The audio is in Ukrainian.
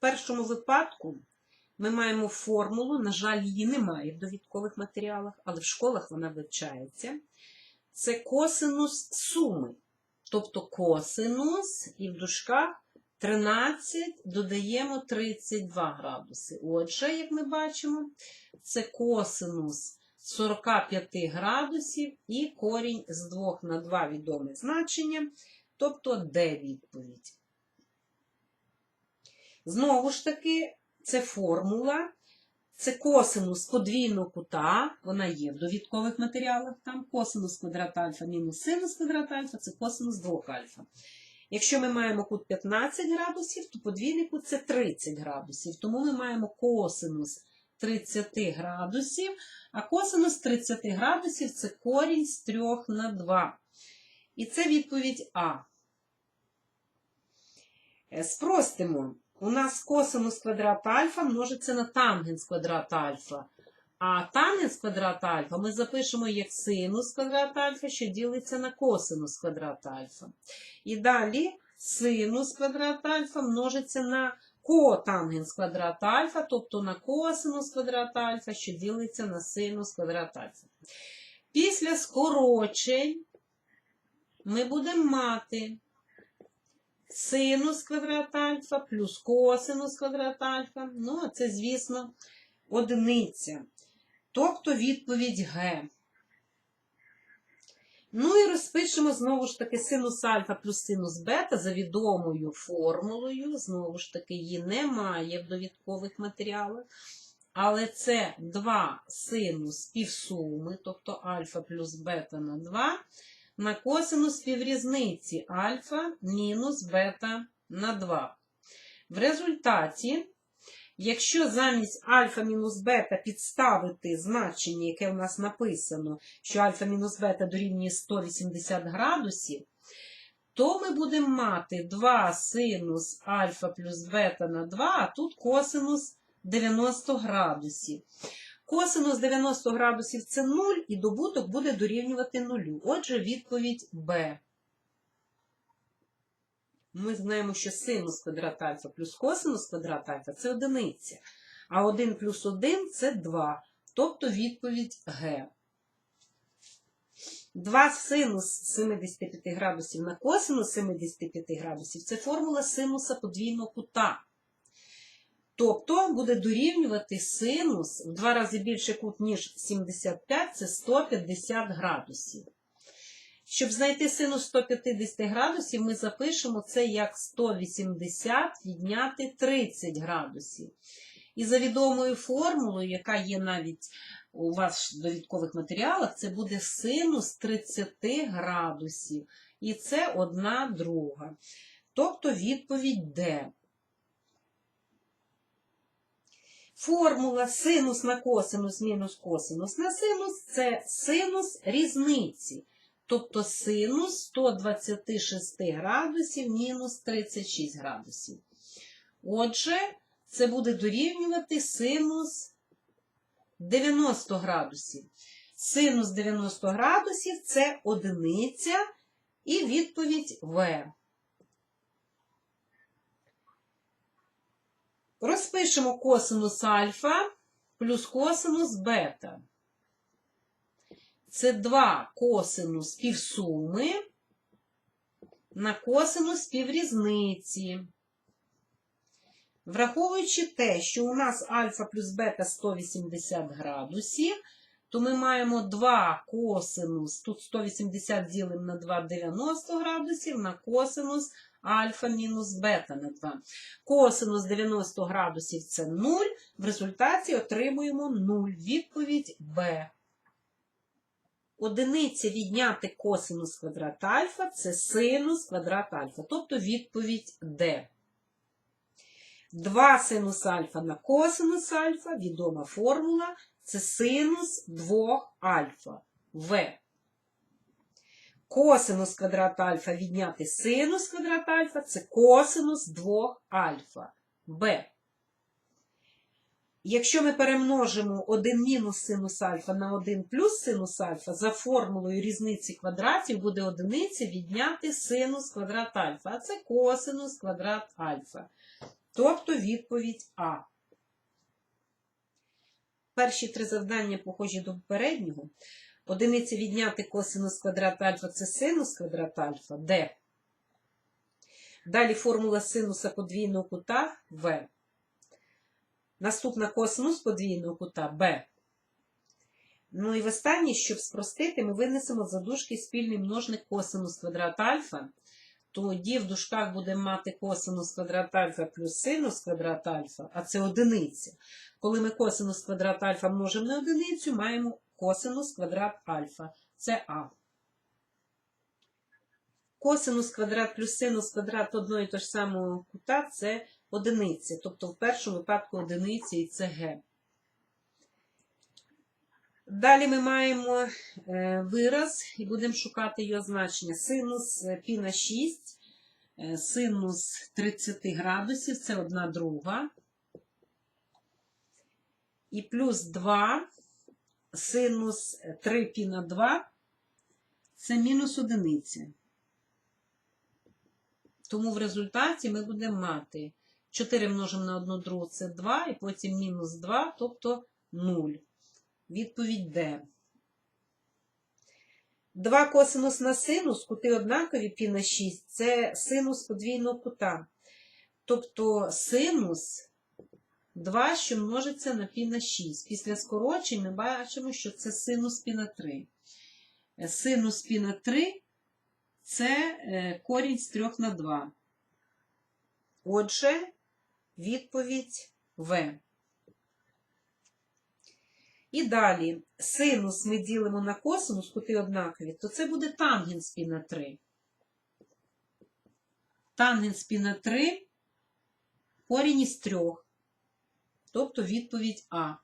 першому випадку ми маємо формулу, на жаль, її немає в довідкових матеріалах, але в школах вона вивчається. Це косинус суми. Тобто косинус і в дужках 13 додаємо 32 градуси. Отже, як ми бачимо, це косинус 45 градусів і корінь з 2 на 2 відоме значення, тобто де відповідь. Знову ж таки, це формула, це косинус подвійного кута, вона є в довідкових матеріалах, там косинус квадрат альфа мінус синус квадрат альфа, це косинус 2 альфа. Якщо ми маємо кут 15 градусів, то подвійний кут це 30 градусів. Тому ми маємо косинус 30 градусів, а косинус 30 градусів це корінь з 3 на 2. І це відповідь А. Е, Спростимо. У нас косинус квадрата альфа множиться на тангенс квадрата альфа. А тангенс квадрата альфа ми запишемо як синус квадрата альфа, що ділиться на косинус квадрата альфа. І далі синус квадрата альфа множиться на котангенс квадрата альфа, тобто на косинус квадрата альфа, що ділиться на синус квадрата альфа. Після скорочень ми будемо мати синус квадрата альфа плюс косинус квадрата альфа. Ну, а це, звісно, одиниця. Тобто відповідь Г. Ну і розпишемо знову ж таки синус альфа плюс синус бета за відомою формулою. Знову ж таки, її немає в довідкових матеріалах. Але це 2 синус півсуми, тобто альфа плюс бета на 2, на косинус піврізниці альфа мінус бета на 2. В результаті, якщо замість альфа мінус бета підставити значення, яке у нас написано, що альфа мінус бета дорівнює 180 градусів, то ми будемо мати 2 синус альфа плюс бета на 2, а тут косинус 90 градусів. Косинус 90 градусів це 0, і добуток буде дорівнювати 0. Отже, відповідь Б. Ми знаємо, що синус квадрат альфа плюс косинус квадрат альфа це одиниця. А 1 плюс 1 це 2. Тобто відповідь Г. 2 синус 75 градусів на косинус 75 градусів це формула синуса подвійного кута. Тобто буде дорівнювати синус в два рази більше кут, ніж 75, це 150 градусів. Щоб знайти синус 150 градусів, ми запишемо це як 180 відняти 30 градусів. І за відомою формулою, яка є навіть у вас в довідкових матеріалах, це буде синус 30 градусів. І це одна друга. Тобто відповідь Д. Формула синус на косинус мінус косинус на синус це синус різниці. Тобто синус 126 градусів мінус 36 градусів. Отже, це буде дорівнювати синус 90 градусів. Синус 90 градусів це одиниця і відповідь В. Розпишемо косинус альфа плюс косинус бета. Це 2 косинус півсуми на косинус піврізниці. Враховуючи те, що у нас альфа плюс бета 180 градусів, то ми маємо 2 косинус, тут 180 ділимо на 2 90 градусів, на косинус альфа мінус бета на 2. Косинус 90 градусів це 0, в результаті отримуємо 0. Відповідь Б. Одиниця відняти косинус квадрат альфа це синус квадрат альфа, тобто відповідь Д. 2 синус альфа на косинус альфа, відома формула, це синус 2 альфа. В. Косинус квадрат альфа відняти синус квадрат альфа це косинус 2 альфа. Б. Якщо ми перемножимо 1 мінус синус альфа на 1 плюс синус альфа, за формулою різниці квадратів буде одиниця відняти синус квадрат альфа, а це косинус квадрат альфа. Тобто відповідь А. Перші три завдання похожі до попереднього. Одиниці відняти косинус квадрат альфа це синус квадрат альфа, Д. Далі формула синуса подвійного кута В. Наступна косинус подвійного кута Б. Ну і в останнє, щоб спростити, ми винесемо за дужки спільний множник косинус квадрат альфа. Тоді в дужках будемо мати косинус квадрат альфа плюс синус квадрат альфа, а це одиниця. Коли ми косинус квадрат альфа множимо на одиницю, маємо косинус квадрат альфа. Це А. Косинус квадрат плюс синус квадрат того ж самого кута це одиниця. Тобто в першому випадку одиниця і це Г. Далі ми маємо е, вираз і будемо шукати його значення. Синус е, пі на 6, е, синус 30 градусів це одна друга. І плюс 2 синус 3 пі на 2 це мінус одиниця. Тому в результаті ми будемо мати 4 множимо на 1 другу це 2, і потім мінус 2, тобто 0. Відповідь Д. 2 косинус на синус, кути однакові пі на 6, це синус подвійного кута. Тобто синус 2, що множиться на пі на 6. Після скорочень ми бачимо, що це синус пі на 3. Синус пі на 3 це е, корінь з 3 на 2. Отже, відповідь В. І далі синус ми ділимо на косинус, кути однакові, то це буде тангенс пі на 3. Тангенс пі на 3 корінь із 3. Тобто відповідь А.